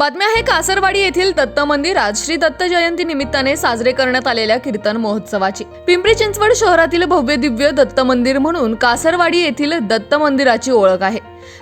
बातम्या आहे कासरवाडी येथील दत्त मंदिरात श्री दत्त जयंती निमित्ताने साजरे करण्यात आलेल्या कीर्तन महोत्सवाची. पिंपरी चिंचवड शहरातील भव्य दिव्य दत्त मंदिर म्हणून कासरवाडी येथील दत्त मंदिराची ओळख आहे.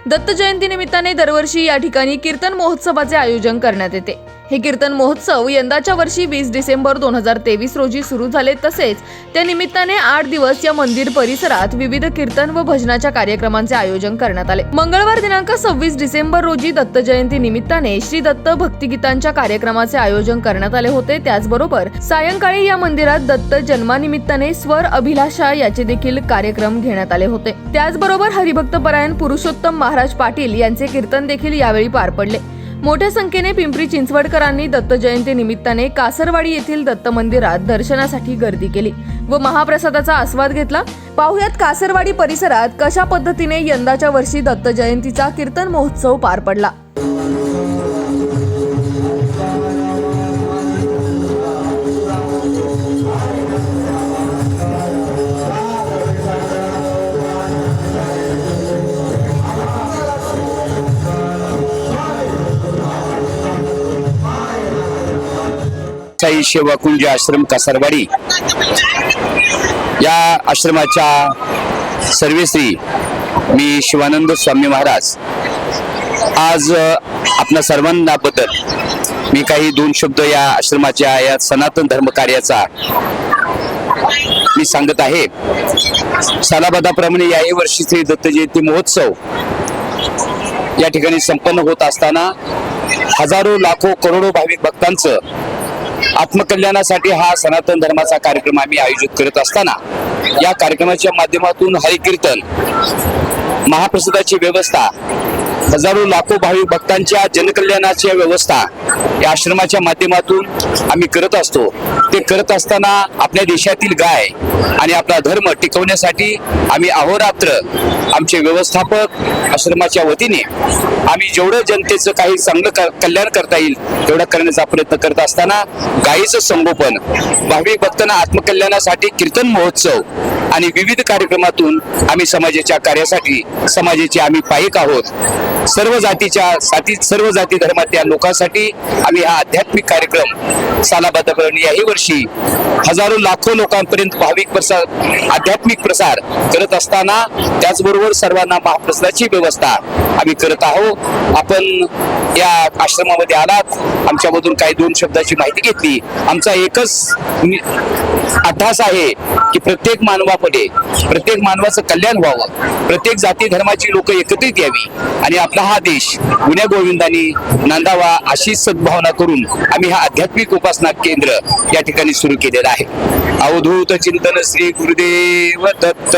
दत्त जयंती निमित्ताने दरवर्षी या ठिकाणी कीर्तन महोत्सवाचे आयोजन करण्यात येते. हे कीर्तन महोत्सव यंदाच्या वर्षी वीस डिसेंबर दोन हजार तेवीस रोजी सुरू झाले तसेच त्या निमित्ताने आठ दिवस या मंदिर परिसरात विविध कीर्तन व भजनाच्या कार्यक्रमांचे आयोजन करण्यात आले. मंगळवार दिनांक सव्वीस डिसेंबर रोजी दत्त जयंती निमित्ताने श्री दत्त भक्तिगीतांच्या कार्यक्रमाचे आयोजन करण्यात आले होते. त्याचबरोबर सायंकाळी या मंदिरात दत्त जन्मानिमित्ताने स्वर अभिलाषा याचे देखील कार्यक्रम घेण्यात आले होते. त्याचबरोबर हरिभक्त परायण पुरुषोत्तम महाराज पाटील यांचे कीर्तन देखील यावेळी पार पडले. मोठ्या संख्येने पिंपरी चिंचवडकरांनी दत्त जयंती निमित्ताने कासरवाडी येथील दत्त मंदिरात दर्शनासाठी गर्दी केली व महाप्रसादाचा आस्वाद घेतला. पाहुयात कासरवाडी परिसरात कशा पद्धतीने यंदाच्या वर्षी दत्त जयंतीचा कीर्तन महोत्सव पार पडला? साई सेवा कुंज आश्रम कासारवाडी. या आश्रमाच्या सर्वेश्री मी शिवानंद स्वामी महाराज. आज आपल्या आपणा सर्वांना मी काही दोन शब्द या आश्रमाच्या या सनातन धर्म कार्याचा मी सांगत आहे. सालाबादाप्रमाणे याही वर्षी श्री दत्त जयंती महोत्सव या ठिकाणी संपन्न होत असताना हजारो लाखो करोडो भाविक भक्तांचं आत्मकल्याणासाठी हा सनातन धर्माचा कार्यक्रम आम्ही आयोजित करत असताना या कार्यक्रमाच्या माध्यमातून हरिकीर्तन महाप्रसादाची व्यवस्था हजारो लाखो भाविक भक्तांच्या जनकल्याणाची व्यवस्था या आश्रमाच्या माध्यमातून आम्ही करत असतो. ते करत असताना आपल्या देशातील गाय आणि आपला धर्म टिकवण्यासाठी आम्ही अहोरात्र आमचे व्यवस्थापक आश्रमाच्या वतीने आम्ही जेवढं जनतेचं काही चांगलं क- कल्याण करता येईल तेवढं करण्याचा प्रयत्न करत असताना गायीचं संगोपन भाविक भक्तांना आत्मकल्याणासाठी कीर्तन महोत्सव आणि विविध कार्यक्रमातून आम्ही समाजाच्या कार्यासाठी समाजाचे आम्ही पायिक आहोत. सर्व जातीच्या साथी सर्व जाती धर्मातल्या लोकांसाठी आम्ही हा आध्यात्मिक कार्यक्रम सालाबादाप्रमाणे याही वर्षी हजारो लाखो लोकांपर्यंत भाविक प्रसार आध्यात्मिक प्रसार करत असताना त्याचबरोबर सर्वांना महाप्रसादाची व्यवस्था आम्ही करत आहोत. आपण या आश्रमामध्ये आलात. आमच्यामधून काही दोन शब्दाची माहिती घेतली. आमचा एकच अभ्यास आहे की प्रत्येक मानवामध्ये प्रत्येक मानवाचं कल्याण व्हावं. प्रत्येक जाती धर्माची लोक एकत्रित यावी. आणि आपला हा देश गुन्ह्या गोविंदानी नांदावा अशी सद्भावना करून आम्ही हा आध्यात्मिक उपासना केंद्र या ठिकाणी सुरू केलेलं आहे. अवधूत चिंतन श्री गुरुदेव दत्त.